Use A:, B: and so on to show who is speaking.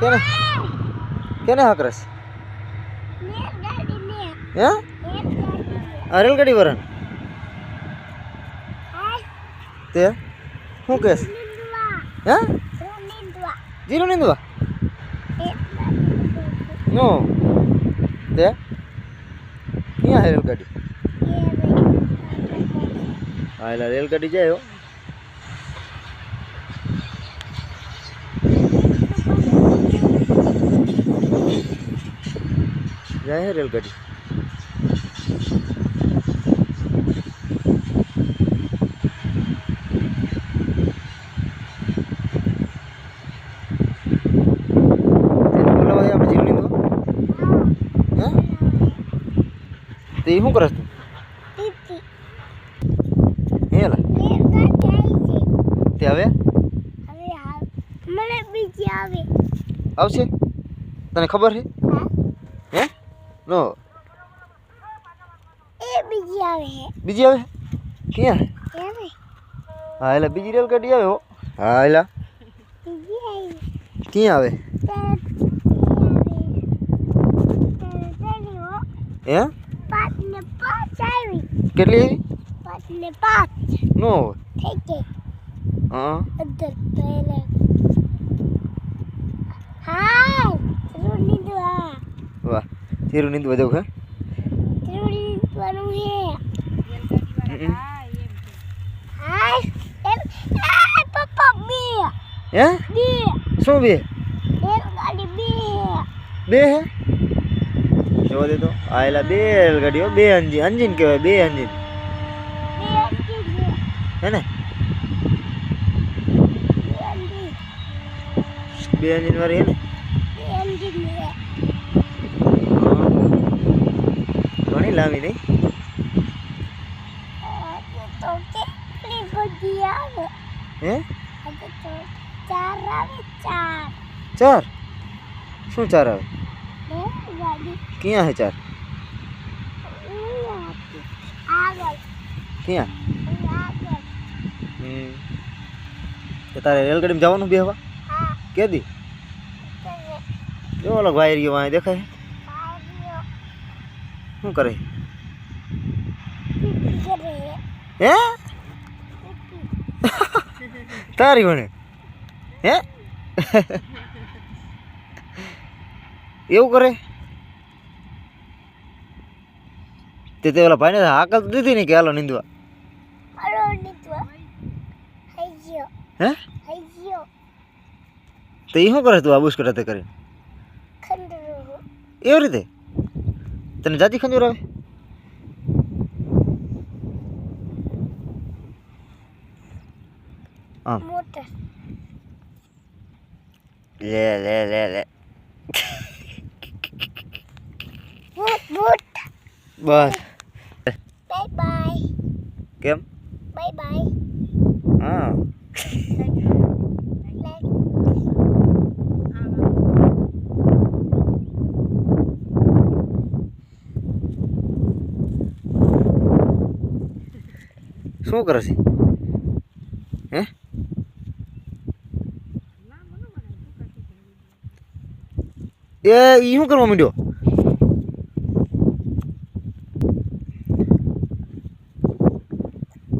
A: કેને? કેને હાકરસ હે? આ રેલગાડી વરણ. તે? શું કેસ? હે? જીરો નીંદવા? નો. તે? ક્યાં રેલગાડી? હા રેલગાડી જાય હો જાય હે રેલગાડી? તે. શું કરસ તું? હે લા? તે હવે
B: મને બીજી આવે.
A: આવશે? તને ખબર છે? હે? નો.
B: એ બીજી આવે
A: બીજી આવે? ક્યાં?
B: આવે
A: હા? એટલે બીજી રેલગાડી આવે હો. હા એટલે ક્યાં આવે? હે. કેટલી આવી?
B: પાંચ. ને પાંચ
A: નો
B: થઈ ગઈ.
A: હા.
B: અંદર પહેલા હાય
A: થેરું નીંદવા જવું હે. શું બે?
B: બે.
A: હે? જોવા દે તો. આયેલા બે રેલગાડીઓ બે અંજીન અંજીન કહેવાય બે અંજીન હે ને?
B: બે
A: અંજીન વાળી હે ને?
B: બે અંજી હે
A: હા. ઘણી લાંબી નહીં
B: આજે તો કેટલી બધી આવે
A: હે
B: આજે તો ચાર આવે ચાર
A: ચાર શું ચાર આવે
B: બે ગાડી
A: ક્યાં હે ચાર
B: અહીંયા હતી. આગળ
A: ક્યાં
B: આગળ
A: હમ તો તારે રેલગાડીમાં જવાનું બે હવા
B: હા
A: કે દી
B: કરે
A: જો ઓલો વાયર ગયો વાંહે દેખાય
B: આવ્યો
A: શું કરે? હે? તારી ભણે હે? એવું કરે? તે તે ઓલા ભાઈને હાકલ દીધી ને કે હાલો નીંદવા. હે? તો એ શું કરે તું આ બુશ કરે તે એવી રીતે? તને જાતિ ખંજોર આવે આમ
B: મોટર
A: લે લે લે લે
B: બૂટ બૂટ
A: બસ
B: બાય બાય
A: કેમ
B: બાય બાય
A: હા શું કરે છે? હે? એ ઈ શું કરવા માંડ્યો?